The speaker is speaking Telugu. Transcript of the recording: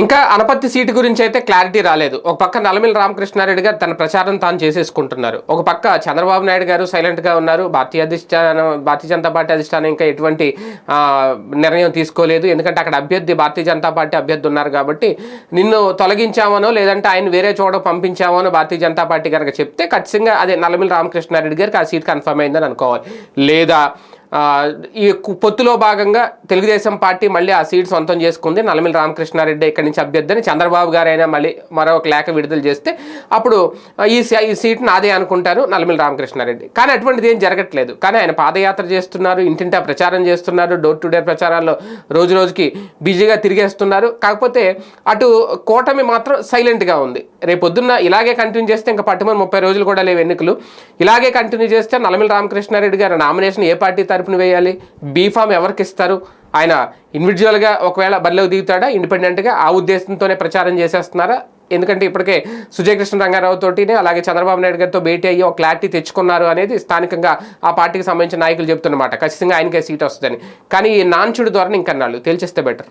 ఇంకా అనపత్తి సీటు గురించి అయితే క్లారిటీ రాలేదు. ఒక పక్క నల్లమిల్లి రామకృష్ణారెడ్డి గారు తన ప్రచారం తాను చేసేసుకుంటున్నారు. ఒక పక్క చంద్రబాబు నాయుడు గారు సైలెంట్గా ఉన్నారు. భారతీయ అధిష్టానం భారతీయ జనతా పార్టీ అధిష్టానం ఇంకా ఎటువంటి నిర్ణయం తీసుకోలేదు. ఎందుకంటే అక్కడ అభ్యర్థి భారతీయ జనతా పార్టీ అభ్యర్థి ఉన్నారు కాబట్టి నిన్ను తొలగించామనో లేదంటే ఆయన వేరే చోట పంపించామనో భారతీయ జనతా పార్టీ కనుక చెప్తే ఖచ్చితంగా అదే నల్లమిల్లి రామకృష్ణారెడ్డి గారికి ఆ సీట్ కన్ఫర్మ్ అయిందని అనుకోవాలి. లేదా ఈ పొత్తులో భాగంగా తెలుగుదేశం పార్టీ మళ్ళీ ఆ సీట్ సొంతం చేసుకుంది. నల్లమిల్లి రామకృష్ణారెడ్డి ఇక్కడి నుంచి అభ్యర్థిని. చంద్రబాబు గారైనా మళ్ళీ మరొక లేఖ విడుదల చేస్తే అప్పుడు ఈ సీ- ఈ సీట్ నాదే అనుకుంటారు నల్లమిల్లి రామకృష్ణారెడ్డి. కానీ అటువంటిది ఏం జరగట్లేదు. కానీ ఆయన పాదయాత్ర చేస్తున్నారు ఇంటింటా ప్రచారం చేస్తున్నారు డోర్ టు డోర్ ప్రచారాల్లో రోజు రోజుకి బిజీగా తిరిగేస్తున్నారు. కాకపోతే అటు కూటమి మాత్రం సైలెంట్గా ఉంది. రేపొద్దున్న ఇలాగే కంటిన్యూ చేస్తే ఇంకా పట్టుమని ముప్పై రోజులు కూడా లేవు ఎన్నికలు. ఇలాగే కంటిన్యూ చేస్తే నల్లమిల్లి రామకృష్ణారెడ్డి గారి నామినేషన్ ఏ పార్టీ తరపున వేయాలి. బీఫామ్ ఎవరికి ఇస్తారు? ఆయన ఇండివిజువల్గా ఒకవేళ బరిలోకి దిగుతాడా? ఇండిపెండెంట్గా ఆ ఉద్దేశంతోనే ప్రచారం చేసేస్తున్నారా? ఎందుకంటే ఇప్పటికే సుజయ్ కృష్ణ రంగారావు తోటినే అలాగే చంద్రబాబు నాయుడు గారితో భేటీ అయ్యి ఒక క్లారిటీ తెచ్చుకున్నారు అనేది స్థానికంగా ఆ పార్టీకి సంబంధించిన నాయకులు చెప్తున్నమాట ఖచ్చితంగా ఆయనకే సీట్ వస్తుందని. కానీ ఈ నాన్చుడు ద్వారా ఇంకన్నాళ్ళు. తేల్చేస్తే బెటర్